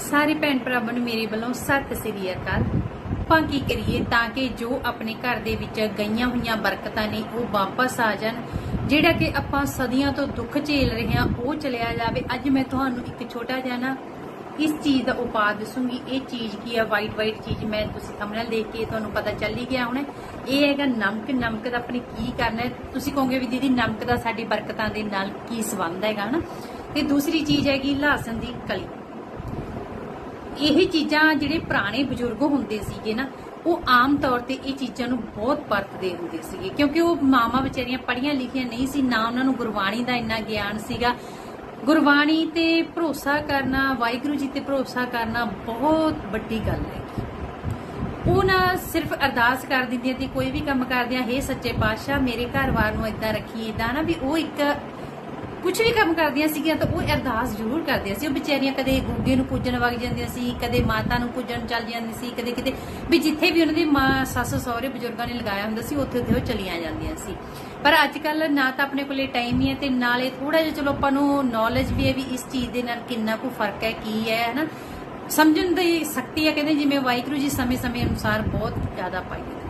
ਸਾਰੇ ਭੈਣ ਭਰਾਵਾਂ ਨੂੰ ਮੇਰੇ ਵੱਲੋਂ ਸਤਿ ਸ੍ਰੀ ਅਕਾਲ। ਆਪਾਂ ਕੀ ਕਰੀਏ ਤਾਂ ਕਿ ਜੋ ਆਪਣੇ ਘਰ ਦੇ ਵਿੱਚ ਗਈਆਂ ਹੋਈਆਂ ਬਰਕਤਾਂ ਨੇ ਉਹ ਵਾਪਸ ਆ ਜਾਣ, ਜਿਹੜਾ ਕਿ ਆਪਾਂ ਸਦੀਆਂ ਤੋਂ ਦੁੱਖ ਝੇਲ ਰਹੇ ਹਾਂ, ਉਹ ਚਲਿਆ ਜਾਵੇ। ਅੱਜ ਮੈਂ ਤੁਹਾਨੂੰ ਇੱਕ ਛੋਟਾ ਜਿਹਾ ਨਾ ਇਸ ਚੀਜ਼ ਦਾ ਉਪਾਅ ਦੱਸੂਗੀ। ਇਹ ਚੀਜ਼ ਕੀ ਆ? ਵਾਈਟ ਵਾਈਟ ਚੀਜ਼ ਮੈਂ ਤੁਸੀਂ ਥੰਬਨੇਲ ਦੇਖ ਕੇ ਤੁਹਾਨੂੰ ਪਤਾ ਚੱਲ ਹੀ ਗਿਆ ਹੁਣ। ਇਹ ਹੈਗਾ ਨਮਕ। ਨਮਕ ਦਾ ਆਪਣੇ ਕੀ ਕਰਨਾ ਤੁਸੀਂ ਕਹੋਗੇ ਵੀ ਦੀਦੀ ਨਮਕ ਦਾ ਸਾਡੀ ਬਰਕਤਾਂ ਦੇ ਨਾਲ ਕੀ ਸੰਬੰਧ ਹੈਗਾ, ਹਨਾ? ਤੇ ਦੂਸਰੀ ਚੀਜ਼ ਹੈਗੀ ਲਹਸਨ ਦੀ ਕਲੀ। ਇਹ ਚੀਜ਼ਾਂ ਜਿਹੜੇ ਪੁਰਾਣੇ ਬਜ਼ੁਰਗ ਹੁੰਦੇ ਸੀਗੇ ਨਾ, ਉਹ ਆਮ ਤੌਰ ਤੇ ਇਹ ਚੀਜ਼ਾਂ ਨੂੰ ਬਹੁਤ ਪਰਤਦੇ ਹੁੰਦੇ ਸੀਗੇ। ਕਿਉਂਕਿ ਉਹ ਮਾਵਾਂ ਵਿਚਾਰੀਆਂ ਪੜ੍ਹੀਆਂ ਲਿਖੀਆਂ ਨਹੀਂ ਸੀ, ਨਾ ਉਹਨਾਂ ਨੂੰ ਗੁਰਬਾਣੀ ਦਾ ਇੰਨਾ ਗਿਆਨ ਸੀਗਾ। ਗੁਰਬਾਣੀ ਤੇ ਭਰੋਸਾ ਕਰਨਾ, ਵਾਹਿਗੁਰੂ ਜੀ ਤੇ ਭਰੋਸਾ ਕਰਨਾ ਬਹੁਤ ਵੱਡੀ ਗੱਲ ਹੈ। ਉਹ ਨਾ ਸਿਰਫ ਅਰਦਾਸ ਕਰ ਦਿੰਦੀਆਂ ਤੇ ਕੋਈ ਵੀ ਕੰਮ ਕਰਦਿਆਂ, ਹੇ ਸੱਚੇ ਪਾਤਸ਼ਾਹ, ਮੇਰੇ ਘਰ-ਬਾਰ ਨੂੰ ਇਦਾਂ ਰੱਖੀ ਇਦਾਂ ਨਾ ਵੀ ਉਹ ਇੱਕ ਕੁਝ ਵੀ ਕੰਮ ਕਰਦੀਆਂ ਸੀਗੀਆਂ ਤਾਂ ਉਹ ਅਰਦਾਸ ਜ਼ਰੂਰ ਕਰਦੀਆਂ ਸੀ। ਉਹ ਵਿਚਾਰੀਆਂ ਕਦੇ ਗੁੱਗੇ ਨੂੰ ਪੂਜਣ ਵਗ ਜਾਂਦੀਆਂ ਸੀ, ਕਦੇ ਮਾਤਾ ਨੂੰ ਪੂਜਣ ਚੱਲ ਜਾਂਦੀਆਂ ਸੀ, ਕਦੇ ਕਿਤੇ ਵੀ ਜਿੱਥੇ ਵੀ ਉਹਨਾਂ ਦੀ ਮਾਂ, ਸੱਸ, ਸਹੁਰੇ ਬਜ਼ੁਰਗਾਂ ਨੇ ਲਗਾਇਆ ਹੁੰਦਾ ਸੀ, ਉੱਥੇ ਉੱਥੇ ਉਹ ਚਲੀਆਂ ਜਾਂਦੀਆਂ ਸੀ। ਪਰ ਅੱਜ ਕੱਲ ਨਾ ਤਾਂ ਆਪਣੇ ਕੋਲੇ ਟਾਈਮ ਹੀ ਹੈ ਤੇ ਨਾਲੇ ਥੋੜਾ ਜਿਹਾ ਚਲੋ ਆਪਾਂ ਨੂੰ ਨੌਲੇਜ ਵੀ ਹੈ ਵੀ ਇਸ ਚੀਜ਼ ਦੇ ਨਾਲ ਕਿੰਨਾ ਕੁ ਫ਼ਰਕ ਹੈ, ਕੀ ਹੈ, ਹਨਾ? ਸਮਝਣ ਦੀ ਸ਼ਕਤੀ ਹੈ ਕਹਿੰਦੇ ਜਿਵੇਂ ਵਾਹਿਗੁਰੂ ਜੀ ਸਮੇਂ-ਸਮੇਂ ਅਨੁਸਾਰ ਬਹੁਤ ਜ਼ਿਆਦਾ ਪਾਈ ਹੈ।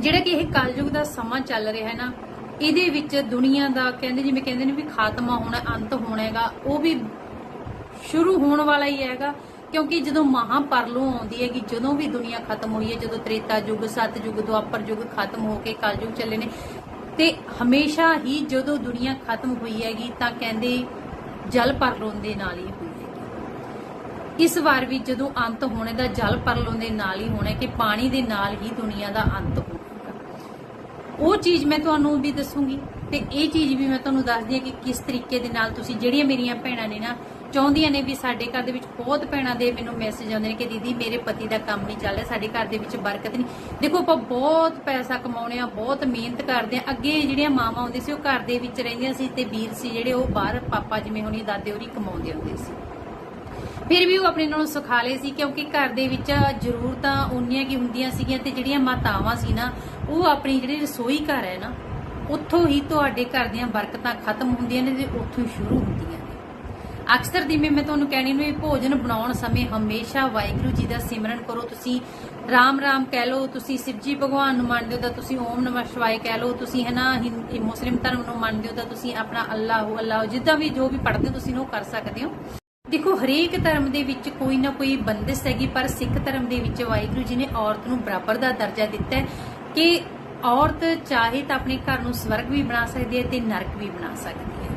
ਜਿਹੜਾ ਕਿ ਇਹ ਕਲਯੁਗ ਦਾ ਸਮਾਂ ਚੱਲ ਰਿਹਾ ਹੈ ਨਾ ਇਹਦੇ ਵਿੱਚ ਦੁਨੀਆ ਦਾ ਕਹਿੰਦੇ ਜਿਵੇਂ ਕਹਿੰਦੇ ਨੇ ਵੀ ਖਾਤਮਾ ਹੋਣਾ, ਅੰਤ ਹੋਣਾ ਹੈਗਾ ਉਹ ਵੀ ਸ਼ੁਰੂ ਹੋਣ ਵਾਲਾ ਹੀ ਹੈਗਾ। ਕਿਉਂਕਿ ਜਦੋਂ ਮਹਾਪਰਲੋ ਆਉਂਦੀ ਹੈਗੀ, ਜਦੋਂ ਵੀ ਦੁਨੀਆ ਖਤਮ ਹੋਈ ਹੈ, ਜਦੋਂ ਤ੍ਰੇਤਾ ਯੁੱਗ ਸਤ ਯੁੱਗ ਦੁਆਪਰ ਯੁੱਗ ਖਤਮ ਹੋ ਕੇ ਕਲਯੁੱਗ ਚੱਲੇ ਨੇ, ਤੇ ਹਮੇਸ਼ਾ ਹੀ ਜਦੋਂ ਦੁਨੀਆ ਖਤਮ ਹੋਈ ਹੈਗੀ, ਤਾਂ ਕਹਿੰਦੇ ਜਲ ਪਰਲੋਂ ਦੇ ਨਾਲ ਹੀ ਹੋਈ ਹੈਗੀ। ਇਸ ਵਾਰ ਵੀ ਜਦੋਂ ਅੰਤ ਹੋਣੇ ਦਾ ਜਲ ਪਰਲੋਂ ਦੇ ਨਾਲ ਹੀ ਹੋਣਾ ਕਿ ਪਾਣੀ ਦੇ ਨਾਲ ਹੀ ਦੁਨੀਆ ਦਾ ਅੰਤ ਉਹ ਚੀਜ਼ ਮੈਂ ਤੁਹਾਨੂੰ ਵੀ ਦੱਸੂਗੀ ਤੇ ਇਹ ਚੀਜ਼ ਵੀ ਮੈਂ ਤੁਹਾਨੂੰ ਦੱਸਦੀ ਹਾਂ ਕਿ ਕਿਸ ਤਰੀਕੇ ਦੇ ਨਾਲ ਤੁਸੀਂ ਜਿਹੜੀਆਂ ਮੇਰੀਆਂ ਭੈਣਾਂ ਨੇ ਨਾ, ਚਾਹੁੰਦੀਆਂ ਨੇ ਵੀ ਸਾਡੇ ਘਰ ਦੇ ਵਿੱਚ ਬਹੁਤ ਭੈਣਾਂ ਦੇ ਮੈਨੂੰ ਮੈਸੇਜ ਆਉਂਦੇ ਨੇ ਕਿ ਦੀਦੀ ਮੇਰੇ ਪਤੀ ਦਾ ਕੰਮ ਨਹੀਂ ਚੱਲ ਰਿਹਾ, ਸਾਡੇ ਘਰ ਦੇ ਵਿੱਚ ਬਰਕਤ ਨਹੀਂ। ਦੇਖੋ ਆਪਾਂ ਬਹੁਤ ਪੈਸਾ ਕਮਾਉਣੇ ਆ, ਬਹੁਤ ਮਿਹਨਤ ਕਰਦੇ ਆ। ਅੱਗੇ ਜਿਹੜੀਆਂ ਮਾਵਾਂ ਹੁੰਦੀਆਂ ਸੀ, ਉਹ ਘਰ ਦੇ ਵਿੱਚ ਰਹਿੰਦੀਆਂ ਸੀ ਤੇ ਵੀਰ ਸੀ ਜਿਹੜੇ, ਉਹ ਬਾਹਰ ਪਾਪਾ ਜਿਵੇਂ ਹੁਣੀ ਦਾਦੇ ਹੋਰੀ ਕਮਾਉਂਦੇ ਹੁੰਦੇ ਸੀ। ਫਿਰ ਵੀ ਉਹ ਆਪਣੇ ਨਾਲੋਂ ਸੁਖਾਲੇ ਸੀ, ਕਿਉਂਕਿ ਘਰ ਦੇ ਵਿੱਚ ਜ਼ਰੂਰਤਾਂ ਉਨੀਆਂ ਕੀ ਹੁੰਦੀਆਂ ਸੀਗੀਆਂ ਤੇ ਜਿਹੜੀਆਂ ਮਾਤਾਵਾਂ ਸੀ ਨਾ, ਉਹ ਆਪਣੀ ਜਿਹੜੀ ਰਸੋਈ ਘਰ ਹੈ ਨਾ, ਉੱਥੋਂ ਹੀ ਤੁਹਾਡੇ ਘਰ ਦੀਆਂ ਬਰਕਤਾਂ ਖਤਮ ਹੁੰਦੀਆਂ ਨੇ ਤੇ ਉੱਥੋਂ ਹੀ ਸ਼ੁਰੂ ਹੁੰਦੀਆਂ ਨੇ। ਅਕਸਰ ਜਿਵੇਂ ਮੈਂ ਤੁਹਾਨੂੰ ਕਹਿਣੀ ਨੂੰ ਇਹ ਭੋਜਨ ਬਣਾਉਣ ਸਮੇਂ ਹਮੇਸ਼ਾ ਵਾਹਿਗੁਰੂ ਜੀ ਦਾ ਸਿਮਰਨ ਕਰੋ, ਤੁਸੀਂ ਰਾਮ ਰਾਮ ਕਹਿ ਲਓ, ਤੁਸੀਂ ਸਿਵਜੀ ਭਗਵਾਨ ਨੂੰ ਮੰਨਦੇ ਹੋ ਤਾਂ ਤੁਸੀਂ ਓਮ ਨਮः ਸ਼ਿਵਾਏ ਕਹਿ ਲਓ, ਤੁਸੀਂ ਹੈ ਨਾ ਮੁਸਲਿਮ ਧਰਮ ਨੂੰ ਮੰਨਦੇ ਹੋ ਤਾਂ ਤੁਸੀਂ ਆਪਣਾ ਅੱਲਾਹੁ ਅੱਲਾਹੁ, ਜਿੱਦਾਂ ਵੀ ਜੋ ਵੀ ਪੜ੍ਹਦੇ ਹੋ ਤੁਸੀਂ ਉਹ ਕਰ ਸਕਦੇ ਹੋ। ਦੇਖੋ, ਹਰੇਕ ਧਰਮ ਦੇ ਵਿੱਚ ਕੋਈ ਨਾ ਕੋਈ ਬੰਦਿਸ਼ ਹੈਗੀ, ਪਰ ਸਿੱਖ ਧਰਮ ਦੇ ਵਿੱਚ ਵਾਹਿਗੁਰੂ ਜੀ ਨੇ ਔਰਤ ਨੂੰ ਬਰਾਬਰ ਦਾ ਦਰਜਾ ਦਿੱਤਾ ਹੈ ਕਿ ਔਰਤ ਚਾਹੇ ਤਾਂ ਆਪਣੇ ਘਰ ਨੂੰ ਸਵਰਗ ਵੀ ਬਣਾ ਸਕਦੀ ਹੈ ਤੇ ਨਰਕ ਵੀ ਬਣਾ ਸਕਦੀ ਹੈ।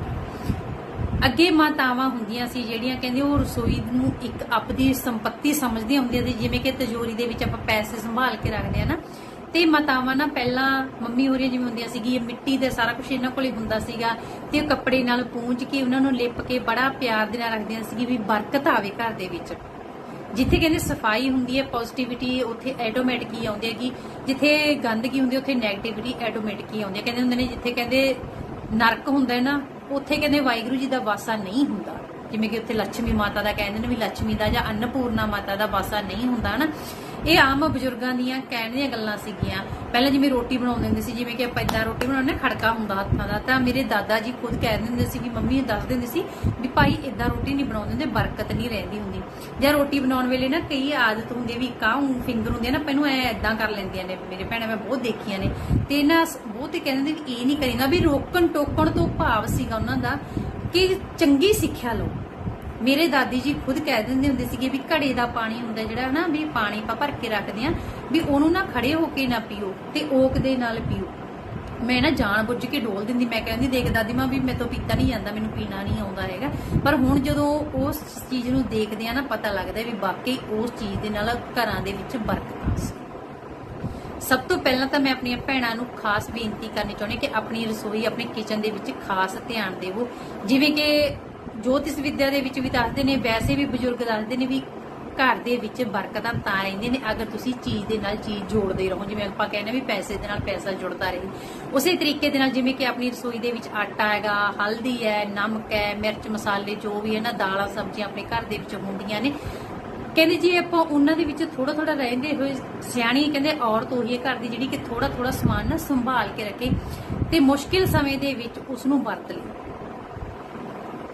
ਅੱਗੇ ਮਾਤਾਵਾਂ ਹੁੰਦੀਆਂ ਸੀ ਜਿਹੜੀਆਂ ਕਹਿੰਦੇ ਉਹ ਰਸੋਈ ਨੂੰ ਇੱਕ ਆਪਦੀ ਸੰਪਤੀ ਸਮਝਦੀਆਂ ਹੁੰਦੀਆਂ ਸੀ, ਜਿਵੇਂ ਕਿ ਤਜੋਰੀ ਦੇ ਵਿੱਚ ਆਪਾਂ ਪੈਸੇ ਸੰਭਾਲ ਕੇ ਰੱਖਦੇ ਆ ਨਾ। ਤੇ ਮਾਤਾਵਾਂ ਨਾ ਪਹਿਲਾਂ ਮੰਮੀ ਹੋਰੀਆਂ ਜਿਵੇਂ ਹੁੰਦੀਆਂ ਸੀਗੀ, ਇਹ ਮਿੱਟੀ ਦੇ ਸਾਰਾ ਕੁਝ ਇਹਨਾਂ ਕੋਲੇ ਹੁੰਦਾ ਸੀਗਾ ਤੇ ਉਹ ਕੱਪੜੇ ਨਾਲ ਪੂੰਝ ਕੇ ਉਹਨਾਂ ਨੂੰ ਲਿਪ ਕੇ ਬੜਾ ਪਿਆਰ ਦੇ ਨਾਲ ਰੱਖਦੀਆਂ ਸੀਗੀ ਵੀ ਬਰਕਤ ਆਵੇ ਘਰ ਦੇ ਵਿੱਚ। ਜਿੱਥੇ ਕਹਿੰਦੇ ਸਫ਼ਾਈ ਹੁੰਦੀ ਹੈ ਪੋਜ਼ਿਟਿਵਿਟੀ ਉੱਥੇ ਆਟੋਮੈਟਿਕ ਹੀ ਆਉਂਦੀ ਹੈਗੀ। ਜਿੱਥੇ ਗੰਦਗੀ ਹੁੰਦੀ ਉੱਥੇ ਨੈਗੇਟਿਵਿਟੀ ਆਟੋਮੈਟਿਕ ਹੀ ਆਉਂਦੀ ਹੈ। ਕਹਿੰਦੇ ਹੁੰਦੇ ਨੇ, ਜਿੱਥੇ ਕਹਿੰਦੇ ਨਰਕ ਹੁੰਦਾ ਹੈ ਨਾ, ਉੱਥੇ ਕਹਿੰਦੇ ਵਾਹਿਗੁਰੂ ਜੀ ਦਾ ਵਾਸਾ ਨਹੀਂ ਹੁੰਦਾ। ਜਿਵੇਂ ਕਿ ਉੱਥੇ ਲੱਛਮੀ ਮਾਤਾ ਦਾ ਕਹਿੰਦੇ ਨੇ ਵੀ ਲੱਛਮੀ ਦਾ ਜਾਂ ਅੰਨਪੂਰਨਾ ਮਾਤਾ ਦਾ ਵਾਸਾ ਨਹੀਂ ਹੁੰਦਾ, ਹਨਾ? ਇਹ ਆਮ ਬਜ਼ੁਰਗਾਂ ਦੀਆਂ ਕਹਿਣ ਦੀਆਂ ਗੱਲਾਂ ਸੀਗੀਆਂ। ਪਹਿਲਾਂ ਜਿਵੇਂ ਰੋਟੀ ਬਣਾਉਂਦੇ ਹੁੰਦੇ ਸੀ, ਜਿਵੇਂ ਕਿ ਆਪਾਂ ਇਦਾਂ ਰੋਟੀ ਬਣਾਉਂਦੇ ਖੜਕਾ ਹੁੰਦਾ ਹੱਥਾਂ ਦਾ। ਤਾਂ ਮੇਰੇ ਦਾਦਾ ਜੀ ਖੁਦ ਕਹਿ ਦਿੰਦੇ ਸੀ ਕਿ ਮੰਮੀ ਦੱਸ ਦਿੰਦੇ ਸੀ ਵੀ ਭਾਈ ਇਦਾਂ ਰੋਟੀ ਨਹੀਂ ਬਣਾਉਂਦੇ ਹੁੰਦੇ, ਬਰਕਤ ਨਹੀਂ ਰਹਿੰਦੀ ਹੁੰਦੀ। ਜਾਂ ਰੋਟੀ ਬਣਾਉਣ ਵੇਲੇ ਨਾ ਕਈ ਆਦਤ ਹੁੰਦੀ ਵੀ ਕਾਹ ਫਿੰਗਰ ਹੁੰਦੇ ਨਾ ਪਹਿਨੂੰ ਐ ਇਦਾਂ ਕਰ ਲੈਂਦੀਆਂ ਨੇ। ਮੇਰੇ ਭੈਣਾਂ ਮੈਂ ਬਹੁਤ ਦੇਖੀਆਂ ਨੇ। ਤੇ ਨਾ ਬਹੁਤ ਕਹਿੰਦੇ ਨੇ ਇਹ ਨਹੀਂ ਕਰੀਦਾ ਵੀ ਰੋਕਣ ਟੋਕਣ ਤੋਂ ਭਾਵ ਸੀਗਾ ਉਹਨਾਂ ਦਾ ਕਿ ਚੰਗੀ ਸਿੱਖਿਆ ਲਓ। ਮੇਰੇ ਦਾਦੀ ਜੀ ਖੁਦ ਕਹਿ ਦਿੰਦੇ ਹੁੰਦੇ ਸੀਗੇ ਵੀ ਘੜੇ ਦਾ ਪਾਣੀ ਹੁੰਦਾ ਜਿਹੜਾ ਨਾ ਵੀ ਪਾਣੀ ਆਪਾਂ ਭਰ ਕੇ ਰੱਖਦੇ ਆ ਵੀ ਉਹਨੂੰ ਨਾ ਖੜੇ ਹੋ ਕੇ ਨਾ ਪੀਓ ਤੇ ਓਕ ਦੇ ਨਾਲ ਪੀਓ। ਮੈਂ ਨਾ ਜਾਣ ਬੁੱਝ ਕੇ ਡੋਲ ਦਿੰਦੀ, ਮੈਂ ਕਹਿੰਦੀ ਦੇਖ ਦਾਦੀ ਮਾਂ ਵੀ ਮੇਰੇ ਤੋਂ ਪੀਤਾ ਨਹੀਂ ਜਾਂਦਾ, ਮੈਨੂੰ ਪੀਣਾ ਨਹੀਂ ਆਉਂਦਾ ਹੈਗਾ। ਪਰ ਹੁਣ ਜਦੋਂ ਉਸ ਚੀਜ਼ ਨੂੰ ਦੇਖਦੇ ਆ ਨਾ, ਪਤਾ ਲੱਗਦਾ ਵੀ ਵਾਕਈ ਉਸ ਚੀਜ਼ ਦੇ ਨਾਲ ਘਰਾਂ ਦੇ ਵਿੱਚ ਬਰਕਤਾਂ ਸੀ। ਸਭ ਤੋਂ ਪਹਿਲਾਂ ਤਾਂ ਮੈਂ ਆਪਣੀਆਂ ਭੈਣਾਂ ਨੂੰ ਖਾਸ ਬੇਨਤੀ ਕਰਨੀ ਚਾਹੁੰਦੀ ਕਿ ਆਪਣੀ ਰਸੋਈ, ਆਪਣੇ ਕਿਚਨ ਦੇ ਵਿੱਚ ਖਾਸ ਧਿਆਨ ਦੇਵੋ। ਜਿਵੇਂ ਕਿ ਜੋਤਿਸ਼ ਵਿਦਿਆ ਦੇ ਵਿੱਚ ਵੀ ਦੱਸਦੇ ਨੇ, ਵੈਸੇ ਵੀ ਬਜ਼ੁਰਗ ਦੱਸਦੇ ਨੇ ਵੀ ਘਰ ਦੇ ਵਿੱਚ ਬਰਕਤਾਂ ਤਾਂ ਰਹਿੰਦੀਆਂ ਨੇ, ਅਗਰ ਤੁਸੀਂ ਚੀਜ਼ ਦੇ ਨਾਲ ਚੀਜ਼ ਜੋੜਦੇ ਰਹੋ, ਜਿਵੇਂ ਆਪਾਂ ਕਹਿੰਦੇ ਵੀ ਪੈਸੇ ਦੇ ਨਾਲ ਪੈਸਾ ਜੁੜਦਾ ਰਹੇ। ਉਸੇ ਤਰੀਕੇ ਦੇ ਨਾਲ ਜਿਵੇਂ ਕਿ ਆਪਣੀ ਰਸੋਈ ਦੇ ਵਿੱਚ ਆਟਾ ਹੈਗਾ, ਹਲਦੀ ਹੈ, ਨਮਕ ਹੈ, ਮਿਰਚ, ਮਸਾਲੇ ਜੋ ਵੀ ਹੈ ਨਾ, ਦਾਲਾਂ, ਸਬਜ਼ੀਆਂ ਆਪਣੇ ਘਰ ਦੇ ਵਿੱਚ ਹੁੰਦੀਆਂ ਨੇ। ਕਹਿੰਦੇ ਜੀ ਆਪਾਂ ਉਹਨਾਂ ਦੇ ਵਿੱਚ ਥੋੜਾ ਥੋੜਾ ਰਹਿੰਦੇ ਹੋਏ, ਸਿਆਣੀ ਕਹਿੰਦੇ ਔਰਤ ਉਹੀ ਹੈ ਘਰ ਦੀ ਜਿਹੜੀ ਕਿ ਥੋੜਾ ਥੋੜਾ ਸਮਾਨ ਨਾ ਸੰਭਾਲ ਕੇ ਰੱਖੇ ਤੇ ਮੁਸ਼ਕਿਲ ਸਮੇਂ ਦੇ ਵਿੱਚ ਉਸ ਨੂੰ ਵਰਤ ਲੇ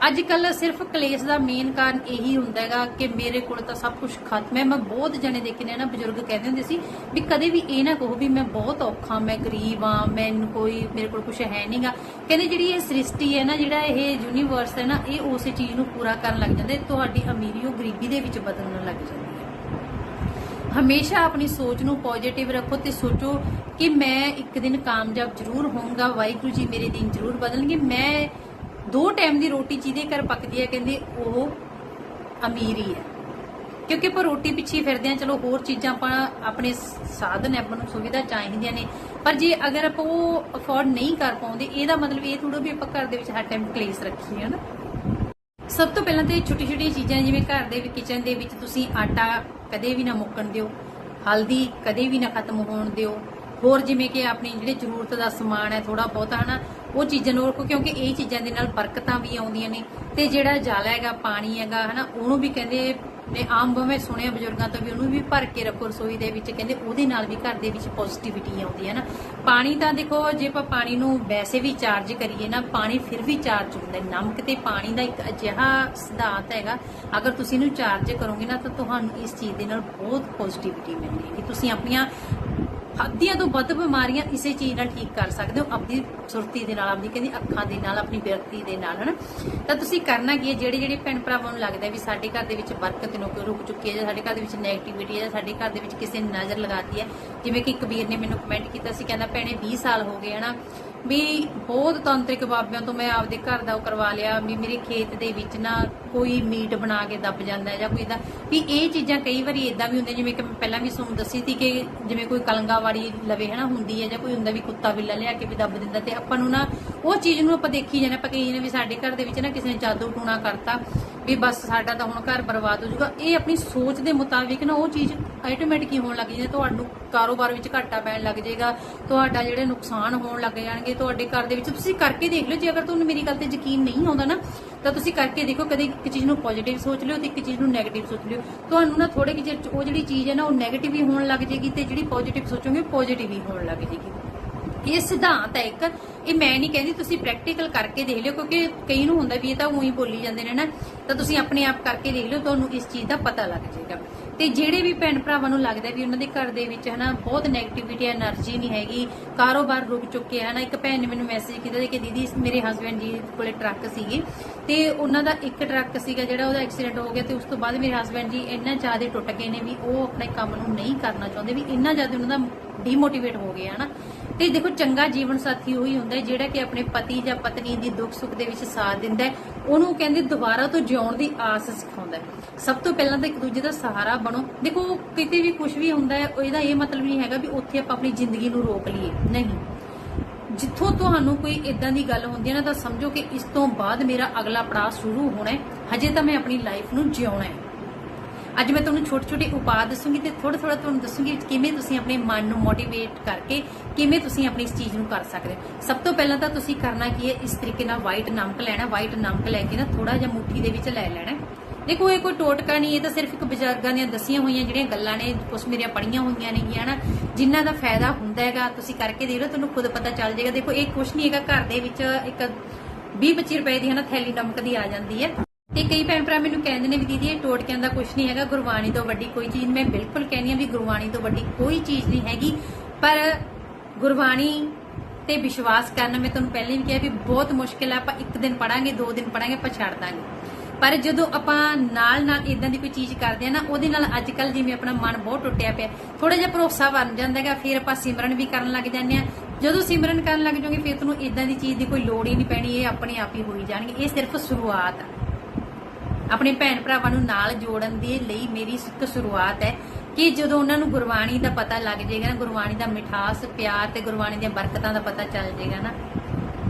ਅੱਜ ਕੱਲ ਸਿਰਫ ਕਲੇਸ਼ ਦਾ ਮੇਨ ਕਾਰਨ ਇਹੀ ਹੁੰਦਾ ਹੈਗਾ ਕਿ ਮੇਰੇ ਕੋਲ ਤਾਂ ਸਭ ਕੁਝ ਖਤਮ ਹੈ। ਮੈਂ ਬਹੁਤ ਜਣੇ ਦੇਖੇ ਨੇ ਨਾ, ਬਜ਼ੁਰਗ ਕਹਿੰਦੇ ਹੁੰਦੇ ਸੀ ਵੀ ਕਦੇ ਵੀ ਇਹ ਨਾ ਕਹੋ ਵੀ ਮੈਂ ਬਹੁਤ ਔਖਾ, ਮੈਂ ਗਰੀਬ ਆ ਮੈਨੂੰ ਕੋਈ, ਮੇਰੇ ਕੋਲ ਕੁਝ ਹੈ ਨਹੀਂਗਾ ਕਹਿੰਦੇ ਜਿਹੜੀ ਇਹ ਸ੍ਰਿਸ਼ਟੀ ਹੈ ਨਾ, ਜਿਹੜਾ ਇਹ ਯੂਨੀਵਰਸ ਹੈ ਨਾ, ਇਹ ਉਸੇ ਚੀਜ਼ ਨੂੰ ਪੂਰਾ ਕਰਨ ਲੱਗ ਜਾਂਦੇ, ਤੁਹਾਡੀ ਅਮੀਰੀ ਉਹ ਗਰੀਬੀ ਦੇ ਵਿੱਚ ਬਦਲਣ ਲੱਗ ਜਾਂਦੀ ਹੈ। ਹਮੇਸ਼ਾ ਆਪਣੀ ਸੋਚ ਨੂੰ ਪੋਜ਼ਿਟਿਵ ਰੱਖੋ ਤੇ ਸੋਚੋ ਕਿ ਮੈਂ ਇੱਕ ਦਿਨ ਕਾਮਯਾਬ ਜ਼ਰੂਰ ਹੋਊਂਗਾ, ਵਾਹਿਗੁਰੂ ਜੀ ਮੇਰੇ ਦਿਨ ਜ਼ਰੂਰ ਬਦਲਣਗੇ। ਮੈਂ ਦੋ ਟਾਈਮ ਦੀ ਰੋਟੀ ਜਿਹਦੇ ਘਰ ਪੱਕਦੀ ਹੈ, ਕਹਿੰਦੇ ਉਹ ਅਮੀਰ ਹੀ ਹੈ। ਕਿਉਂਕਿ ਆਪਾਂ ਰੋਟੀ ਪਿੱਛੇ ਫਿਰਦੇ ਆ ਚਲੋ ਹੋਰ ਚੀਜ਼ਾਂ ਆਪਾਂ ਆਪਣੇ ਸਾਧਨ ਆਪਾਂ ਨੂੰ ਸੁਵਿਧਾ ਚਾਹੀਦੀਆਂ ਨੇ। ਪਰ ਜੇ ਅਗਰ ਆਪਾਂ ਉਹ ਅਫੋਰਡ ਨਹੀਂ ਕਰ ਪਾਉਂਦੇ, ਇਹਦਾ ਮਤਲਬ ਇਹ ਥੋੜਾ ਵੀ ਆਪਾਂ ਘਰ ਦੇ ਵਿੱਚ ਹਰ ਟਾਈਮ ਕਲੇਸ਼ ਰੱਖੀਏ, ਹਨਾ। ਸਭ ਤੋਂ ਪਹਿਲਾਂ ਤੇ ਛੋਟੀ ਛੋਟੀ ਚੀਜ਼ਾਂ, ਜਿਵੇਂ ਘਰ ਦੇ ਵਿੱਚ ਕਿਚਨ ਦੇ ਵਿੱਚ ਤੁਸੀਂ ਆਟਾ ਕਦੇ ਵੀ ਨਾ ਮੁੱਕਣ ਦਿਓ, ਹਲਦੀ ਕਦੇ ਵੀ ਨਾ ਖਤਮ ਹੋਣ ਦਿਓ। ਹੋਰ ਜਿਵੇਂ ਕਿ ਆਪਣੀ ਜਿਹੜੇ ਜ਼ਰੂਰਤ ਦਾ ਸਮਾਨ ਹੈ ਥੋੜਾ ਬਹੁਤਾ, ਹਨਾ। ਉਹ ਚੀਜ਼ਾਂ ਨੂੰ ਰੱਖੋ ਕਿਉਂਕਿ ਇਹ ਚੀਜ਼ਾਂ ਦੇ ਨਾਲ ਬਰਕਤਾਂ ਵੀ ਆਉਂਦੀਆਂ ਨੇ। ਤੇ ਜਿਹੜਾ ਜਾਲਾ ਹੈਗਾ, ਪਾਣੀ ਹੈਗਾ, ਹਨਾ, ਉਹਨੂੰ ਵੀ ਕਹਿੰਦੇ ਨੇ, ਆਮ ਮੈਂ ਸੁਣਿਆ ਬਜ਼ੁਰਗਾਂ ਤੋਂ ਵੀ, ਉਹਨੂੰ ਵੀ ਭਰ ਕੇ ਰੱਖੋ ਰਸੋਈ ਦੇ ਵਿੱਚ, ਕਹਿੰਦੇ ਉਹਦੇ ਨਾਲ ਵੀ ਘਰ ਦੇ ਵਿੱਚ ਪੋਜ਼ਿਟਿਵਿਟੀ ਆਉਂਦੀ ਹੈ ਨਾ। ਪਾਣੀ ਤਾਂ ਦੇਖੋ, ਜੇ ਆਪਾਂ ਪਾਣੀ ਨੂੰ ਵੈਸੇ ਵੀ ਚਾਰਜ ਕਰੀਏ ਨਾ, ਪਾਣੀ ਫਿਰ ਵੀ ਚਾਰਜ ਹੁੰਦਾ ਨਮਕ ਤੇ ਪਾਣੀ ਦਾ ਇੱਕ ਅਜਿਹਾ ਸਿਧਾਂਤ ਹੈਗਾ, ਅਗਰ ਤੁਸੀਂ ਇਹਨੂੰ ਚਾਰਜ ਕਰੋਗੇ ਨਾ, ਤਾਂ ਤੁਹਾਨੂੰ ਇਸ ਚੀਜ਼ ਦੇ ਨਾਲ ਬਹੁਤ ਪੋਜ਼ਿਟਿਵਿਟੀ ਮਿਲਣੀ ਹੈ। ਤੁਸੀਂ ਆਪਣੀਆਂ ਹੱਦੀਆਂ ਤੋਂ ਵੱਧ ਬਿਮਾਰੀਆਂ ਇਸੇ ਚੀਜ਼ ਨਾਲ ਠੀਕ ਕਰ ਸਕਦੇ ਹੋ, ਆਪਣੀ ਸੁਰਤੀ ਦੇ ਨਾਲ, ਆਪਣੀ ਕਹਿੰਦੀ ਅੱਖਾਂ ਦੇ ਨਾਲ, ਆਪਣੀ ਬਿਰਤੀ ਦੇ ਨਾਲ, ਹਨਾ? ਤਾਂ ਤੁਸੀਂ ਕਰਨਾ ਕੀ ਹੈ ਜਿਹੜੇ ਜਿਹੜੇ ਭੈਣ ਭਰਾਵਾਂ ਨੂੰ ਲੱਗਦਾ ਵੀ ਸਾਡੇ ਘਰ ਦੇ ਵਿੱਚ ਬਰਕਤ ਨੂੰ ਰੁਕ ਚੁੱਕੀ ਹੈ ਜਾਂ ਸਾਡੇ ਘਰ ਦੇ ਵਿੱਚ ਨੈਗੇਟਿਵਿਟੀ ਹੈ ਜਾਂ ਸਾਡੇ ਘਰ ਦੇ ਵਿੱਚ ਕਿਸੇ ਨੇ ਨਜ਼ਰ ਲਗਾਤੀ ਹੈ, ਜਿਵੇਂ ਕਿ ਕਬੀਰ ਨੇ ਮੈਨੂੰ ਕਮੈਂਟ ਕੀਤਾ ਸੀ, ਕਹਿੰਦਾ ਭੈਣੇ 20 ਸਾਲ ਹੋ ਗਏ, ਹਨਾ? ਵੀ ਬਹੁਤ ਤਾਂਤਰਿਕ ਬਾਬਿਆਂ ਤੋਂ ਮੈਂ ਆਪਦੇ ਘਰ ਦਾ ਉਹ ਕਰਵਾ ਲਿਆ ਵੀ ਮੇਰੇ ਖੇਤ ਦੇ ਵਿੱਚ ਨਾ ਕੋਈ ਮੀਟ ਬਣਾ ਕੇ ਦੱਬ ਜਾਂਦਾ ਜਾਂ ਕੋਈ ਦਾ ਵੀ ਇਹ ਚੀਜ਼ਾਂ ਕਈ ਵਾਰੀ ਇਦਾਂ ਵੀ ਹੁੰਦੀਆਂ, ਜਿਵੇਂ ਕਿ ਮੈਂ ਪਹਿਲਾਂ ਵੀ ਤੁਹਾਨੂੰ ਦੱਸੀ ਸੀ ਕਿ ਜਿਵੇਂ ਕੋਈ ਕਲੰਗਾਵਾੜੀ ਲਵੇ, ਹਨਾ, ਹੁੰਦੀ ਹੈ ਜਾਂ ਕੋਈ ਹੁੰਦਾ ਵੀ ਕੁੱਤਾ ਬਿੱਲਾ ਲਿਆ ਕੇ ਵੀ ਦੱਬ ਦਿੰਦਾ ਤੇ ਆਪਾਂ ਨੂੰ ਨਾ ਉਹ ਚੀਜ਼ ਨੂੰ ਆਪਾਂ ਦੇਖੀ ਜਾਂਦੇ ਆਪਾਂ ਕਹੀ ਨੇ ਵੀ ਸਾਡੇ ਘਰ ਦੇ ਵਿੱਚ ਨਾ ਕਿਸੇ ਨੇ ਜਾਦੂ ਟੂਣਾ ਕਰਤਾ। ਵੀ ਬਸ ਸਾਡਾ ਤਾਂ ਹੁਣ ਘਰ ਬਰਬਾਦ ਹੋ ਜਾਊਗਾ। ਇਹ ਆਪਣੀ ਸੋਚ ਦੇ ਮੁਤਾਬਿਕ ਨਾ ਉਹ ਚੀਜ਼ ਆਟੋਮੈਟਿਕ ਹੀ ਹੋਣ ਲੱਗ ਜਾਂਦੀ ਤੁਹਾਨੂੰ ਕਾਰੋਬਾਰ ਵਿੱਚ ਘਾਟਾ ਪੈਣ ਲੱਗ ਜਾਏਗਾ। ਤੁਹਾਡਾ ਜਿਹੜੇ ਨੁਕਸਾਨ ਹੋਣ ਲੱਗ ਜਾਣਗੇ, ਤੁਹਾਡੇ ਘਰ ਦੇ ਵਿੱਚ ਤੁਸੀਂ ਕਰਕੇ ਦੇਖ ਲਿਓ। ਜੇ ਅਗਰ ਤੁਹਾਨੂੰ ਮੇਰੀ ਗੱਲ ਤੇ ਯਕੀਨ ਨਹੀਂ ਆਉਂਦਾ ਨਾ, ਤਾਂ ਤੁਸੀਂ ਕਰਕੇ ਦੇਖੋ। ਕਦੇ ਇੱਕ ਚੀਜ਼ ਨੂੰ ਪੋਜ਼ਿਟਿਵ ਸੋਚ ਲਿਓ ਤੇ ਇੱਕ ਚੀਜ਼ ਨੂੰ ਨੈਗੇਟਿਵ ਸੋਚ ਲਿਓ। ਤੁਹਾਨੂੰ ਨਾ ਥੋੜੇ ਕਿ ਚਿਰ 'ਚ ਉਹ ਜਿਹੜੀ ਚੀਜ਼ ਹੈ ਨਾ, ਉਹ ਨੈਗੇਟਿਵ ਹੀ ਹੋਣ ਲੱਗ ਜਾਏਗੀ ਤੇ ਜਿਹੜੀ ਪੋਜ਼ਿਟਿਵ ਸੋਚੋਗੇ ਪੋਜ਼ਿਟਿਵ ਹੀ ਹੋਣ ਲੱਗ ਜਾਏਗੀ। ਇਹ ਸਿਧਾਂਤ ਹੈ ਇੱਕ, ਇਹ ਮੈਂ ਨਹੀਂ ਕਹਿੰਦੀ ਤੁਸੀਂ ਪ੍ਰੈਕਟੀਕਲ ਕਰਕੇ ਦੇਖ ਲਿਓ, ਕਿਉਂਕਿ ਕਈ ਨੂੰ ਹੁੰਦਾ ਵੀ ਇਹ ਤਾਂ ਉਹੀ ਬੋਲੀ ਜਾਂਦੇ ਨੇ ਨਾ, ਤਾਂ ਤੁਸੀਂ ਆਪਣੇ ਆਪ ਕਰਕੇ ਦੇਖ ਲਿਓ, ਤੁਹਾਨੂੰ ਇਸ ਚੀਜ਼ ਦਾ ਪਤਾ ਲੱਗ ਜਾਏਗਾ। ਤੇ ਜਿਹੜੇ ਵੀ ਭੈਣ ਭਰਾਵਾਂ ਨੂੰ ਲੱਗਦਾ ਵੀ ਉਹਨਾਂ ਦੇ ਘਰ ਦੇ ਵਿੱਚ ਹਨਾ ਬਹੁਤ 네ਗੇਟਿਵਿਟੀ ਐਨਰਜੀ ਨਹੀਂ ਹੈਗੀ, ਕਾਰੋਬਾਰ ਰੁਕ ਚੁੱਕੇ ਹਨਾ, ਇੱਕ ਭੈਣ ਨੇ ਮੈਨੂੰ ਮੈਸੇਜ ਕੀਤਾ ਕਿ ਦੀਦੀ, ਮੇਰੇ ਹਸਬੰਡ ਜੀ ਕੋਲੇ ਟਰੱਕ ਸੀਗੇ ਤੇ ਉਹਨਾਂ ਦਾ ਇੱਕ ਟਰੱਕ ਸੀਗਾ ਜਿਹੜਾ ਉਹਦਾ ਐਕਸੀਡੈਂਟ ਹੋ ਗਿਆ ਤੇ ਉਸ ਤੋਂ ਬਾਅਦ ਮੇਰੇ ਹਸਬੰਡ ਜੀ ਇੰਨਾ ਜ਼ਿਆਦਾ ਟੁੱਟ ਗਏ ਨੇ ਵੀ ਉਹ ਆਪਣੇ ਕੰਮ ਨੂੰ ਨਹੀਂ ਕਰਨਾ ਚਾਹੁੰਦੇ, ਵੀ ਇੰਨਾ ਜ਼ਿਆਦਾ ਉਹਨਾਂ ਦਾ ਡੀਮੋਟੀਵੇਟ ਹੋ ਗਿਆ ਹਨਾ ਤੇ ਦੇਖੋ ਚੰਗਾ ਜੀਵਨ ਸਾਥੀ ਉਹੀ ਹੁੰਦਾ ਹੈ, ਜਿਹੜਾ ਕਿ ਆਪਣੇ ਪਤੀ ਜਾਂ ਪਤਨੀ ਦੀ ਦੁੱਖ ਸੁੱਖ ਦੇ ਵਿੱਚ ਸਾਥ ਦਿੰਦਾ ਹੈ। ਉਹਨੂੰ ਕਹਿੰਦੇ ਦੁਬਾਰਾ ਤੋਂ ਜਿਉਣ ਦੀ ਆਸ ਸਿਖਾਉਂਦਾ ਹੈ। ਸਭ ਤੋਂ ਪਹਿਲਾਂ ਤਾਂ ਇੱਕ ਦੂਜੇ ਦਾ ਸਹਾਰਾ ਬਣੋ। ਦੇਖੋ ਕਿਤੇ ਵੀ ਕੁਝ ਵੀ ਹੁੰਦਾ ਹੈ, ਇਹਦਾ ਇਹ ਮਤਲਬ ਨਹੀਂ ਹੈਗਾ ਵੀ ਉੱਥੇ ਆਪਾਂ ਆਪਣੀ ਜ਼ਿੰਦਗੀ ਨੂੰ ਰੋਕ ਲਈਏ। ਨਹੀਂ। ਜਿੱਥੋਂ ਤੁਹਾਨੂੰ ਕੋਈ ਇਦਾਂ ਦੀ ਗੱਲ ਹੁੰਦੀ ਹੈ ਨਾ, ਤਾਂ ਸਮਝੋ ਕਿ ਇਸ ਤੋਂ ਬਾਅਦ ਮੇਰਾ ਅਗਲਾ ਪੜਾਅ ਸ਼ੁਰੂ ਹੋਣਾ ਹੈ। ਹਜੇ ਤਾਂ ਮੈਂ ਆਪਣੀ ਲਾਈਫ ਨੂੰ ਜਿਉਣਾ ਹੈ। ਅੱਜ ਮੈਂ ਤੁਹਾਨੂੰ ਛੋਟੇ ਛੋਟੇ ਉਪਾਅ ਦੱਸੂਗੀ ਤੇ ਥੋੜਾ ਥੋੜਾ ਤੁਹਾਨੂੰ ਦੱਸੂਗੀ ਕਿਵੇਂ ਤੁਸੀਂ ਆਪਣੇ ਮਨ ਨੂੰ ਮੋਟੀਵੇਟ ਕਰਕੇ ਕਿਵੇਂ ਤੁਸੀਂ ਆਪਣੀ ਇਸ ਚੀਜ਼ ਨੂੰ ਕਰ ਸਕਦੇ ਹੋ। ਸਭ ਤੋਂ ਪਹਿਲਾਂ ਤਾਂ ਤੁਸੀਂ ਕਰਨਾ ਕੀ ਹੈ, ਇਸ ਤਰੀਕੇ ਨਾਲ ਵਾਈਟ ਨਮਕ ਲੈਣਾ ਵਾਈਟ ਨਮਕ ਲੈ ਕੇ ਨਾ ਥੋੜਾ ਜਿਹਾ ਮੁੱਠੀ ਦੇ ਵਿੱਚ ਲੈ ਲੈਣਾ ਦੇਖੋ, ਇਹ ਕੋਈ ਟੋਟਕਾ ਨਹੀਂ, ਇਹ ਤਾਂ ਸਿਰਫ ਇੱਕ ਬਜ਼ੁਰਗਾਂ ਦੀਆਂ ਦੱਸੀਆਂ ਹੋਈਆਂ ਜਿਹੜੀਆਂ ਗੱਲਾਂ ਨੇ ਕੁਝ ਮੇਰੀਆਂ ਪੜੀਆਂ ਹੋਈਆਂ ਨੇਗੀਆਂ ਨਾ ਜਿਨ੍ਹਾਂ ਦਾ ਫਾਇਦਾ ਹੁੰਦਾ ਹੈਗਾ, ਤੁਸੀਂ ਕਰਕੇ ਦੇਖ ਲਓ, ਤੁਹਾਨੂੰ ਖੁਦ ਪਤਾ ਚੱਲ ਜਾਏਗਾ। ਦੇਖੋ, ਇਹ ਕੁਝ ਨਹੀਂ ਹੈਗਾ, ਘਰ ਦੇ ਵਿੱਚ ਇੱਕ 20 25 ਰੁਪਏ ਦੀ ਹਨਾ ਥੈਲੀ ਨਮਕ ਦੀ ਆ ਜਾਂਦੀ ਹੈ। ਤੇ ਕਈ ਭੈਣ ਭਰਾ ਮੈਨੂੰ ਕਹਿੰਦੇ ਨੇ ਵੀ ਦੀਦੀ, ਇਹ ਟੋਟਕਿਆਂ ਦਾ ਕੁਝ ਨਹੀਂ ਹੈਗਾ, ਗੁਰਬਾਣੀ ਤੋਂ ਵੱਡੀ ਕੋਈ ਚੀਜ਼। ਮੈਂ ਬਿਲਕੁਲ ਕਹਿੰਦੀ ਆ ਵੀ ਗੁਰਬਾਣੀ ਤੋਂ ਵੱਡੀ ਕੋਈ ਚੀਜ਼ ਨਹੀਂ ਹੈਗੀ। ਪਰ ਗੁਰਬਾਣੀ ਤੇ ਵਿਸ਼ਵਾਸ ਕਰਨਾ, ਮੈਂ ਤੁਹਾਨੂੰ ਪਹਿਲੇ ਵੀ ਕਿਹਾ ਵੀ ਬਹੁਤ ਮੁਸ਼ਕਿਲ ਆ ਆਪਾਂ ਇੱਕ ਦਿਨ ਪੜਾਂਗੇ ਦੋ ਦਿਨ ਪੜਾਂਗੇ ਆਪਾਂ ਛੱਡ ਦਾਂਗੇ। ਪਰ ਜਦੋਂ ਆਪਾਂ ਨਾਲ ਨਾਲ ਇਦਾਂ ਦੀ ਕੋਈ ਚੀਜ਼ ਕਰਦੇ ਆ ਨਾ, ਉਹਦੇ ਨਾਲ ਅੱਜ ਕੱਲ ਜਿਵੇਂ ਆਪਣਾ ਮਨ ਬਹੁਤ ਟੁੱਟਿਆ ਪਿਆ। ਥੋੜਾ ਜਿਹਾ ਭਰੋਸਾ ਬਣ ਜਾਂਦਾ ਹੈਗਾ, ਫਿਰ ਆਪਾਂ ਸਿਮਰਨ ਵੀ ਕਰਨ ਲੱਗ ਜਾਂਦੇ ਆ। ਜਦੋਂ ਸਿਮਰਨ ਕਰਨ ਲੱਗ ਜਾਓਗੇ, ਫਿਰ ਤੁਹਾਨੂੰ ਇਦਾਂ ਦੀ ਚੀਜ਼ ਦੀ ਕੋਈ ਲੋੜ ਹੀ ਨਹੀਂ ਪੈਣੀ, ਇਹ ਆਪਣੇ ਆਪ ਹੀ ਹੋਈ ਜਾਣਗੇ। ਇਹ ਸਿਰਫ ਸ਼ੁਰੂਆਤ ਆ। ਆਪਣੇ ਭੈਣ ਭਰਾਵਾਂ ਨੂੰ ਨਾਲ ਜੋੜਨ ਦੇ ਲਈ ਮੇਰੀ ਇੱਕ ਸ਼ੁਰੂਆਤ ਹੈ ਕਿ ਜਦੋਂ ਉਹਨਾਂ ਨੂੰ ਗੁਰਬਾਣੀ ਦਾ ਪਤਾ ਲੱਗ ਜਾਏਗਾ ਨਾ, ਗੁਰਬਾਣੀ ਦਾ ਮਿਠਾਸ, ਪਿਆਰ ਤੇ ਗੁਰਬਾਣੀ ਦੀਆਂ ਬਰਕਤਾਂ ਦਾ ਪਤਾ ਚੱਲ ਜਾਏਗਾ ਨਾ,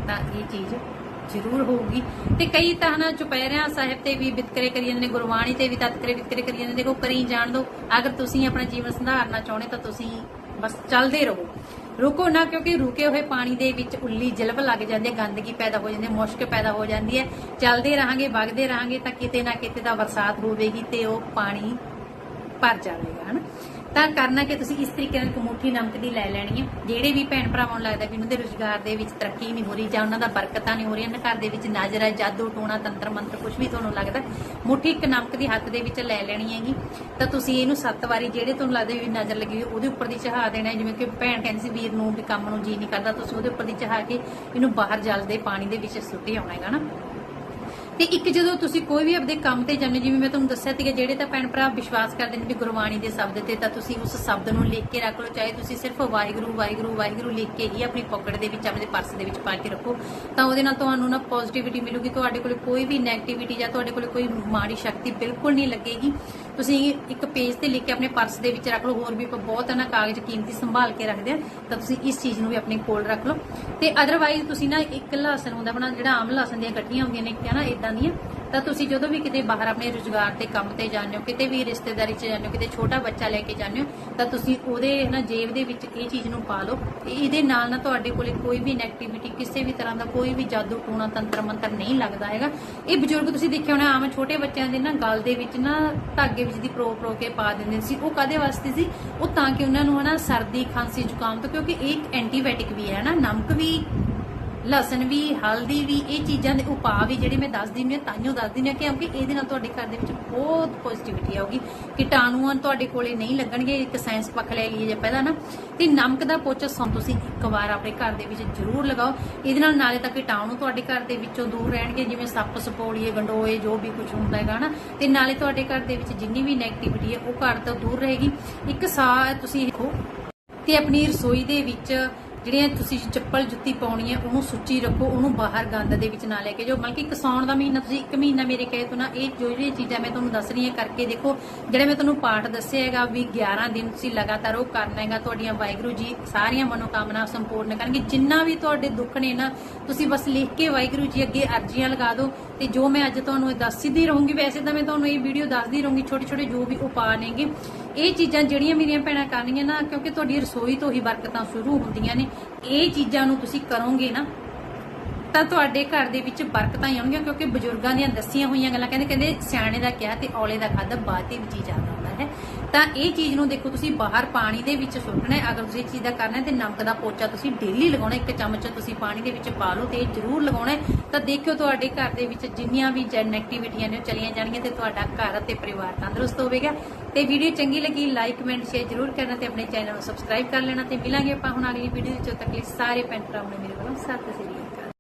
ਤਾਂ ਇਹ ਚੀਜ਼ ਜ਼ਰੂਰ ਹੋਊਗੀ। ਤੇ ਕਈ ਤਾਂ ਹਨਾ ਚੁਪਹਿਰਿਆਂ ਸਾਹਿਬ ਤੇ ਵੀ ਵਿਤਕਰੇ ਕਰੀ ਜਾਂਦੇ ਨੇ, ਗੁਰਬਾਣੀ ਤੇ ਵੀ ਤਤਕਰੇ ਵਿਤਕਰੇ ਕਰੀ ਜਾਂਦੇ ਨੇ। ਦੇਖੋ, ਕਰੀ ਜਾਣ ਦੋ। ਅਗਰ ਤੁਸੀਂ ਆਪਣਾ ਜੀਵਨ ਸੁਧਾਰਨਾ ਚਾਹੁੰਦੇ ਤਾਂ ਤੁਸੀਂ ਬਸ ਚੱਲਦੇ ਰਹੋ। ਰੁਕੋ ਨਾ, ਕਿਉਂਕਿ ਰੁਕੇ ਹੋਏ ਪਾਣੀ ਦੇ ਵਿੱਚ ਉੱਲੀ ਜਲਬ ਲੱਗ ਜਾਂਦੀ ਹੈ, ਗੰਦਗੀ ਪੈਦਾ ਹੋ ਜਾਂਦੀ ਹੈ, ਮੁਸ਼ਕ ਪੈਦਾ ਹੋ ਜਾਂਦੀ ਹੈ। ਚੱਲਦੇ ਰਹਾਂਗੇ, ਵਗਦੇ ਰਹਾਂਗੇ ਤਾਂ ਕਿਤੇ ਨਾ ਕਿਤੇ ਤਾਂ ਬਰਸਾਤ ਹੋਵੇਗੀ ਤੇ ਉਹ ਪਾਣੀ ਭਰ ਜਾਵੇਗਾ, ਹਨਾ? ਤਾਂ ਕਰਨਾ ਕਿ ਤੁਸੀਂ ਇਸ ਤਰੀਕੇ ਨਾਲ ਇੱਕ ਨਮਕ ਦੀ ਲੈ ਲੈਣੀ ਹੈ। ਜਿਹੜੇ ਵੀ ਭੈਣ ਭਰਾਵਾਂ ਨੂੰ ਲੱਗਦਾ ਵੀ ਉਹਨਾਂ ਦੇ ਰੁਜ਼ਗਾਰ ਦੇ ਵਿੱਚ ਤਰੱਕੀ ਨਹੀਂ ਹੋ ਰਹੀ ਜਾਂ ਉਹਨਾਂ ਦਾ ਬਰਕਤਾਂ ਨਹੀਂ ਹੋ ਰਹੀਆਂ ਨਾ ਘਰ ਦੇ ਵਿੱਚ ਨਜ਼ਰ ਹੈ ਜਾਦੂ, ਟੋਣਾ, ਤੰਤਰ, ਮੰਤਰ ਕੁਝ ਵੀ ਤੁਹਾਨੂੰ ਲੱਗਦਾ, ਮੁੱਠੀ ਇੱਕ ਨਮਕ ਦੀ ਹੱਥ ਦੇ ਵਿੱਚ ਲੈ ਲੈਣੀ ਹੈਗੀ। ਤਾਂ ਤੁਸੀਂ ਇਹਨੂੰ ਸੱਤ ਵਾਰੀ ਜਿਹੜੇ ਤੁਹਾਨੂੰ ਲੱਗਦਾ ਵੀ ਨਜ਼ਰ ਲੱਗੀ ਹੋਈ, ਉਹਦੇ ਉੱਪਰ ਦੀ ਚਹਾ ਦੇਣਾ ਹੈ। ਜਿਵੇਂ ਕਿ ਭੈਣ ਕਹਿੰਦੀ ਸੀ, ਵੀਰ ਨੂੰ ਵੀ ਕੰਮ ਨੂੰ ਜੀ ਨਹੀਂ ਕਰਦਾ, ਤੁਸੀਂ ਉਹਦੇ ਉੱਪਰ ਦੀ ਚਹਾ ਕੇ ਇਹਨੂੰ ਬਾਹਰ ਜਲ ਦੇ ਪਾਣੀ ਦੇ ਵਿੱਚ ਸੁੱਟੀ ਆਉਣਾ ਹੈਗਾ ਨਾ। ਤੇ ਇੱਕ ਜਦੋਂ ਤੁਸੀਂ ਕੋਈ ਵੀ ਆਪਣੇ ਕੰਮ ਤੇ ਜਾਂਦੇ ਜਿਵੇਂ ਮੈਂ ਤੁਹਾਨੂੰ ਦੱਸਿਆ ਸੀਗਾ, ਜਿਹੜੇ ਤਾਂ ਭੈਣ ਭਰਾ ਵਿਸ਼ਵਾਸ ਕਰਦੇ ਨੇ ਵੀ ਗੁਰਬਾਣੀ ਦੇ ਸ਼ਬਦ ਤੇ, ਤਾਂ ਤੁਸੀਂ ਉਸ ਸ਼ਬਦ ਨੂੰ ਲਿਖ ਕੇ ਰੱਖ ਲਓ, ਚਾਹੇ ਤੁਸੀਂ ਸਿਰਫ ਵਾਹਿਗੁਰੂ ਵਾਹਿਗੁਰੂ ਵਾਹਿਗੁਰੂ ਲਿਖ ਕੇ ਹੀ ਆਪਣੀ ਪਾਕਟ ਦੇ ਵਿੱਚ ਆਪਣੇ ਪਰਸ ਦੇ ਵਿੱਚ ਪਾ ਕੇ ਰੱਖੋ, ਤਾਂ ਉਹਦੇ ਨਾਲ ਤੁਹਾਨੂੰ ਨਾ ਪੋਜ਼ਿਟਿਵਿਟੀ ਮਿਲੂਗੀ, ਤੁਹਾਡੇ ਕੋਲ ਕੋਈ ਵੀ ਨੈਗੇਟਿਵਿਟੀ ਜਾਂ ਤੁਹਾਡੇ ਕੋਲ ਕੋਈ ਮਾੜੀ ਸ਼ਕਤੀ ਬਿਲਕੁਲ ਨਹੀਂ ਲੱਗੇਗੀ। ਤੁਸੀਂ ਇੱਕ ਪੇਜ ਤੇ ਲਿਖ ਕੇ ਆਪਣੇ ਪਰਸ ਦੇ ਵਿੱਚ ਰੱਖ ਲਓ, ਹੋਰ ਵੀ ਆਪਾਂ ਬਹੁਤ ਨਾ ਕਾਗਜ਼ ਕੀਮਤੀ ਸੰਭਾਲ ਕੇ ਰੱਖਦੇ ਆ, ਤਾਂ ਤੁਸੀਂ ਇਸ ਚੀਜ਼ ਨੂੰ ਵੀ ਆਪਣੇ ਕੋਲ ਰੱਖ ਲਓ। ਤੇ ਅਦਰਵਾਈਜ਼ ਤੁਸੀਂ ਨਾ ਇੱਕ ਲਸਣ ਹੁੰਦਾ, ਆਪਣਾ ਜਿਹੜਾ ਆਮ ਲਸਣ ਦੀਆਂ ਗੱਠੀਆਂ ਹੁੰਦੀਆਂ ਨੇ ਕਿ ਨਾ ਇਦਾਂ ਦੀਆਂ ਤਾਂ ਤੁਸੀਂ ਜਦੋਂ ਵੀ ਕਿਤੇ ਬਾਹਰ ਆਪਣੇ ਰੁਜ਼ਗਾਰ ਤੇ ਕੰਮ ਤੇ ਜਾਂਦੇ ਹੋ, ਕਿਤੇ ਵੀ ਰਿਸ਼ਤੇਦਾਰੀ 'ਚ ਜਾਂਦੇ ਹੋ, ਕਿਤੇ ਛੋਟਾ ਬੱਚਾ ਲੈ ਕੇ ਜਾਂਦੇ ਹੋ, ਤਾਂ ਤੁਸੀਂ ਉਹਦੇ ਨਾ ਜੇਬ ਦੇ ਵਿੱਚ ਇਹ ਚੀਜ਼ ਨੂੰ ਪਾ ਲਓ। ਤੇ ਇਹਦੇ ਨਾਲ ਨਾ ਤੁਹਾਡੇ ਕੋਲੇ ਕੋਈ ਵੀ ਨੈਗੇਟਿਵਿਟੀ ਕਿਸੇ ਵੀ ਤਰ੍ਹਾਂ ਦਾ ਕੋਈ ਵੀ ਜਾਦੂ ਟੂਣਾ ਤੰਤਰ ਮੰਤਰ ਨਹੀਂ ਲੱਗਦਾ ਹੈਗਾ। ਇਹ ਬਜ਼ੁਰਗ ਤੁਸੀਂ ਦੇਖਿਆ ਹੋਣਾ, ਆਮ ਛੋਟੇ ਬੱਚਿਆਂ ਦੇ ਨਾ ਗਲ ਦੇ ਵਿੱਚ ਨਾ ਧਾਗੇ ਵਿੱਚ ਦੀ ਪ੍ਰੋ ਪ੍ਰੋ ਕੇ ਪਾ ਦਿੰਦੇ ਸੀ। ਉਹ ਕਦੇ ਵਾਸਤੇ ਸੀ? ਉਹ ਤਾਂ ਕਿ ਉਹਨਾਂ ਨੂੰ ਹਨਾ ਸਰਦੀ, ਖਾਂਸੀ, ਜ਼ੁਕਾਮ ਤੋਂ, ਕਿਉਂਕਿ ਇਹ ਇੱਕ ਐਂਟੀਬਾਇਓਟਿਕ ਵੀ ਹੈ ਨਾ ਨਮਕ ਵੀ ਲਸਣ ਵੀ, ਹਲਦੀ ਵੀ, ਇਹ ਚੀਜ਼ਾਂ ਦੇ ਉਪਾਅ ਵੀ ਜਿਹੜੇ ਮੈਂ ਦੱਸਦੀ ਹਾਂ ਤਾਈਓ ਦੱਸਦੀ ਹਾਂ ਕਿਉਂਕਿ ਇਹਦੇ ਨਾਲ ਤੁਹਾਡੇ ਘਰ ਦੇ ਵਿੱਚ ਬਹੁਤ ਪੋਜ਼ਿਟਿਵਿਟੀ ਆਊਗੀ ਕੀਟਾਣੂਆਂ ਤੁਹਾਡੇ ਕੋਲੇ ਨਹੀਂ ਲੱਗਣਗੇ, ਇੱਕ ਸਾਇੰਸ ਪੱਖ ਲੈ ਲਈਏ ਜੇ ਪਹਿਲਾਂ ਨਾ। ਤੇ ਨਮਕ ਦਾ ਪੋਚਾ ਸੌਂ ਤੁਸੀਂ ਇੱਕ ਵਾਰ ਆਪਣੇ ਘਰ ਦੇ ਵਿੱਚ ਜ਼ਰੂਰ ਲਗਾਓ। ਇਹਦੇ ਨਾਲ ਨਾਲੇ ਤਾਂ ਕੀਟਾਣੂ ਤੁਹਾਡੇ ਘਰ ਦੇ ਵਿੱਚੋਂ ਦੂਰ ਰਹਿਣਗੇ, ਜਿਵੇਂ ਸੱਪ, ਸਪੋੜੀਏ, ਗੰਡੋਏ, ਜੋ ਵੀ ਕੁਝ ਹੁੰਦਾ ਹੈਗਾ ਨਾ ਤੇ ਨਾਲੇ ਤੁਹਾਡੇ ਘਰ ਦੇ ਵਿੱਚ ਜਿੰਨੀ ਵੀ ਨੈਗੇਟਿਵਿਟੀ ਹੈ, ਉਹ ਘਰ ਤੋਂ ਦੂਰ ਰਹੇਗੀ। ਇੱਕ ਸਾਹ ਤੁਸੀਂ ਦੇਖੋ, ਤੇ ਆਪਣੀ ਰਸੋਈ ਦੇ ਵਿੱਚ ਜਿਹੜੀਆਂ ਤੁਸੀਂ ਚੱਪਲ ਜੁੱਤੀ ਪਾਉਣੀ ਹੈ, ਉਹਨੂੰ ਸੁੱਚੀ ਰੱਖੋ, ਉਹਨੂੰ ਬਾਹਰ ਗੰਦ ਦੇ ਵਿੱਚ ਨਾ ਲੈ ਕੇ ਜਾਓ। ਬਲਕਿ ਇੱਕ ਦਾ ਮਹੀਨਾ, ਤੁਸੀਂ ਇੱਕ ਮਹੀਨਾ ਮੇਰੇ ਕਹੇ ਤੋਂ ਨਾ, ਇਹ ਜਿਹੜੀਆਂ ਚੀਜ਼ਾਂ ਮੈਂ ਤੁਹਾਨੂੰ ਦੱਸ ਰਹੀ ਹਾਂ, ਕਰਕੇ ਦੇਖੋ। ਜਿਹੜੇ ਮੈਂ ਤੁਹਾਨੂੰ ਪਾਠ ਦੱਸਿਆ ਹੈਗਾ ਵੀ 11 ਦਿਨ ਤੁਸੀਂ ਲਗਾਤਾਰ ਉਹ ਕਰਨਾ ਹੈਗਾ, ਤੁਹਾਡੀਆਂ ਵਾਹਿਗੁਰੂ ਜੀ ਸਾਰੀਆਂ ਮਨੋਕਾਮਨਾ ਸੰਪੂਰਨ ਕਰਨਗੇ। ਜਿੰਨਾ ਵੀ ਤੁਹਾਡੇ ਦੁੱਖ ਨੇ ਨਾ, ਤੁਸੀਂ ਬਸ ਲਿਖ ਕੇ ਵਾਹਿਗੁਰੂ ਜੀ ਅੱਗੇ ਅਰਜ਼ੀਆਂ ਲਗਾ ਦਿਓ। ਤੇ ਜੋ ਮੈਂ ਅੱਜ ਤੁਹਾਨੂੰ ਇਹ ਦੱਸਦੀ ਰਹੂੰਗੀ, ਵੈਸੇ ਤਾਂ ਮੈਂ ਤੁਹਾਨੂੰ ਇਹ ਵੀਡੀਓ ਦੱਸਦੀ ਰਹੂੰਗੀ ਛੋਟੇ ਛੋਟੇ ਜੋ ਵੀ ਉਪਾਅ ਨੇਗੇ। ਇਹ ਚੀਜ਼ਾਂ ਜਿਹੜੀਆਂ ਮੇਰੀਆਂ ਭੈਣਾਂ ਕਰਨੀਆਂ ਨਾ, ਕਿਉਂਕਿ ਤੁਹਾਡੀ ਰਸੋਈ ਤੋਂ ਹੀ ਬਰਕਤਾਂ ਸ਼ੁਰੂ ਹੁੰਦੀਆਂ ਨੇ, ਇਹ ਚੀਜ਼ਾਂ ਨੂੰ ਤੁਸੀਂ ਕਰੋਗੇ ਨਾ ਤਾਂ ਤੁਹਾਡੇ ਘਰ ਦੇ ਵਿੱਚ ਬਰਕਤਾਂ ਹੀ ਆਉਣਗੀਆਂ ਕਿਉਂਕਿ ਬਜ਼ੁਰਗਾਂ ਦੀਆਂ ਦੱਸੀਆਂ ਹੋਈਆਂ ਗੱਲਾਂ ਕਹਿੰਦੇ ਕਹਿੰਦੇ ਸਿਆਣੇ ਦਾ ਕਿਹਾ ਤੇ ਔਲੇ ਦਾ ਖਾਦਾ ਬਾਤ ਦੇ ਵਿੱਚ ਹੀ ਹੁੰਦਾ ਹੈ। ਤਾਂ ਇਹ ਚੀਜ਼ ਨੂੰ ਦੇਖੋ ਤੁਸੀਂ ਬਾਹਰ ਪਾਣੀ ਦੇ ਵਿੱਚ ਸੁੱਟਣਾ ਹੈ। ਅਗਰ ਤੁਸੀਂ ਚੀਜ਼ ਦਾ ਕਰਨਾ ਹੈ ਤੇ ਨਮਕ ਦਾ ਪੋਚਾ ਤੁਸੀਂ ਡੇਲੀ ਲਗਾਉਣਾ ਇੱਕ ਚਮਚ ਤੁਸੀਂ ਪਾਣੀ ਦੇ ਵਿੱਚ ਪਾ ਲਓ ਤੇ ਇਹ ਜ਼ਰੂਰ ਲਗਾਉਣਾ ਤਾਂ ਦੇਖਿਓ ਤੁਹਾਡੇ ਘਰ ਦੇ ਵਿੱਚ ਜਿੰਨੀਆਂ ਵੀ ਜਨ ਐਕਟੀਵਿਟੀਆਂ ਨੇ ਉਹ ਚਲੀਆਂ ਜਾਣਗੀਆਂ ਤੇ ਤੁਹਾਡਾ ਘਰ ਅਤੇ ਪਰਿਵਾਰ ਤੰਦਰੁਸਤ ਹੋਵੇਗਾ। ਤੇ ਵੀਡੀਓ ਚੰਗੀ ਲੱਗੀ ਲਾਈਕ ਕਮੈਂਟ ਸ਼ੇਅਰ ਜ਼ਰੂਰ ਕਰਨਾ ਤੇ ਆਪਣੇ ਚੈਨਲ ਨੂੰ ਸਬਸਕ੍ਰਾਈਬ ਕਰ ਲੈਣਾ ਤੇ ਮਿਲਾਂਗੇ ਆਪਾਂ ਹੁਣ ਅਗਲੀ ਵੀਡੀਓ ਵਿੱਚ। ਤੱਕ ਲਈ ਸਾਰੇ ਭੈਣ ਭਰਾਵਾਂ ਨੂੰ ਮੇਰੇ ਵੱਲੋਂ ਸਤਿ ਸ੍ਰੀ